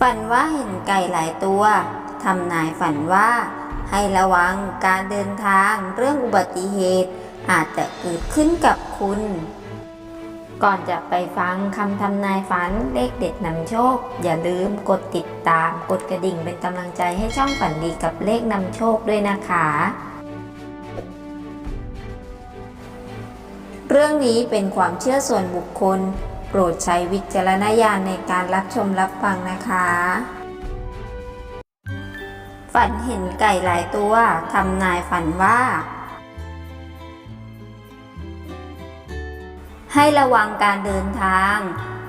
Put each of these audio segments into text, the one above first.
ฝันว่าเห็นไก่หลายตัวทำนายฝันว่า ให้ระวังการเดินทางเรื่องอุบัติเหตุ อาจจะเกิดขึ้นกับคุณ ก่อนจะไปฟังคำทำนายฝันเลขเด็ดนำโชค อย่าลืมกดติดตาม กดกระดิ่งเป็นกำลังใจให้ช่องฝันดีกับเลขนำโชคด้วยนะคะ เรื่องนี้เป็นความเชื่อส่วนบุคคล โปรดใช้วิจารณญาณในการรับชมรับฟังนะคะ ฝันเห็นไก่หลายตัวทำนายฝันว่า ให้ระวังการเดินทาง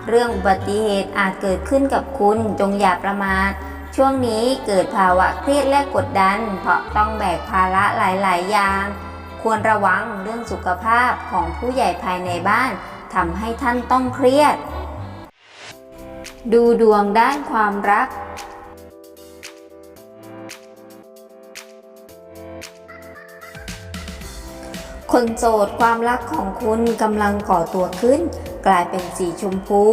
เรื่องอุบัติเหตุอาจเกิดขึ้นกับคุณจงอย่าประมาทช่วงนี้เกิดภาวะเครียดและกดดัน เพราะต้องแบกภาระหลาย ๆ อย่าง ควรระวังเรื่องสุขภาพของผู้ใหญ่ภายในบ้าน ทำให้ท่านต้องเครียด ดูดวงด้านความรัก คนโสดความรักของคุณกำลังก่อตัวขึ้น กลายเป็นสีชมพู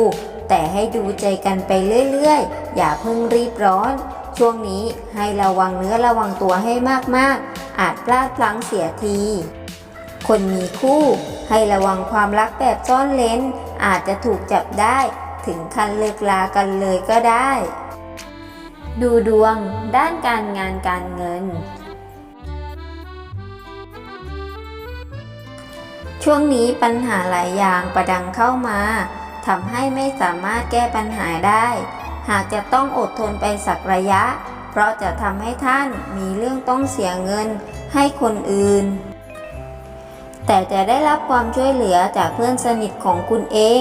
แต่ให้ดูใจกันไปเรื่อยๆ อย่าเพิ่งรีบร้อน ช่วงนี้ให้ระวังเนื้อระวังตัวให้มากๆ อาจพลาดพลั้งเสียที คนมีคู่ให้ระวังความรักแบบซ่อนเลนอาจจะถูกจับได้ ถึงขั้นเลิกลากันเลยก็ได้ ดูดวงด้านการงานการเงิน ช่วงนี้ปัญหาหลายอย่างประดังเข้ามาทำให้ไม่สามารถแก้ปัญหาได้ หากจะต้องอดทนไปสักระยะ เพราะจะทำให้ท่านมีเรื่องต้องเสียเงินให้คนอื่น แต่จะได้รับความช่วยเหลือจากเพื่อนสนิทของคุณเอง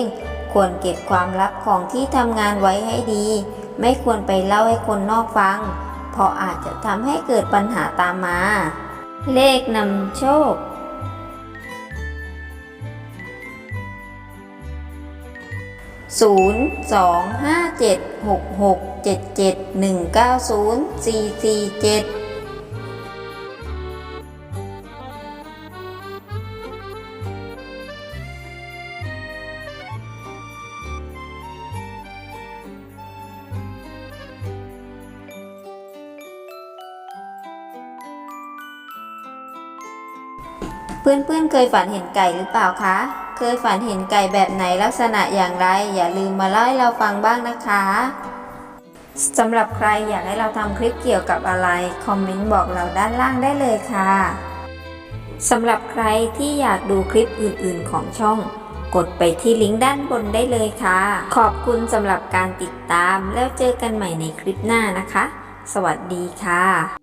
ควรเก็บความลับของที่ทำงานไว้ให้ดี ไม่ควรไปเล่าให้คนนอกฟัง เพราะอาจจะทำให้เกิดปัญหาตามมา เลขนำโชคศูนย์สองห้าเจ็ดหกหกเจ็ดเจ็ดหนึ่งเก้าศูนย์สี่สี่เจ็ด เพื่อนๆ เคยฝันเห็นไก่หรือเปล่าคะ เคยฝันเห็นไก่แบบไหนลักษณะอย่างไร อย่าลืมมาเล่าให้เราฟังบ้างนะคะสำหรับใครอยากให้เราทำคลิปเกี่ยวกับอะไร คอมเมนต์บอกเราด้านล่างได้เลยค่ะสำหรับใครที่อยากดูคลิปอื่นๆของช่อง กดไปที่ลิงก์ด้านบนได้เลยค่ะ ขอบคุณสำหรับการติดตามแล้วเจอกันใหม่ในคลิปหน้านะคะ สวัสดีค่ะ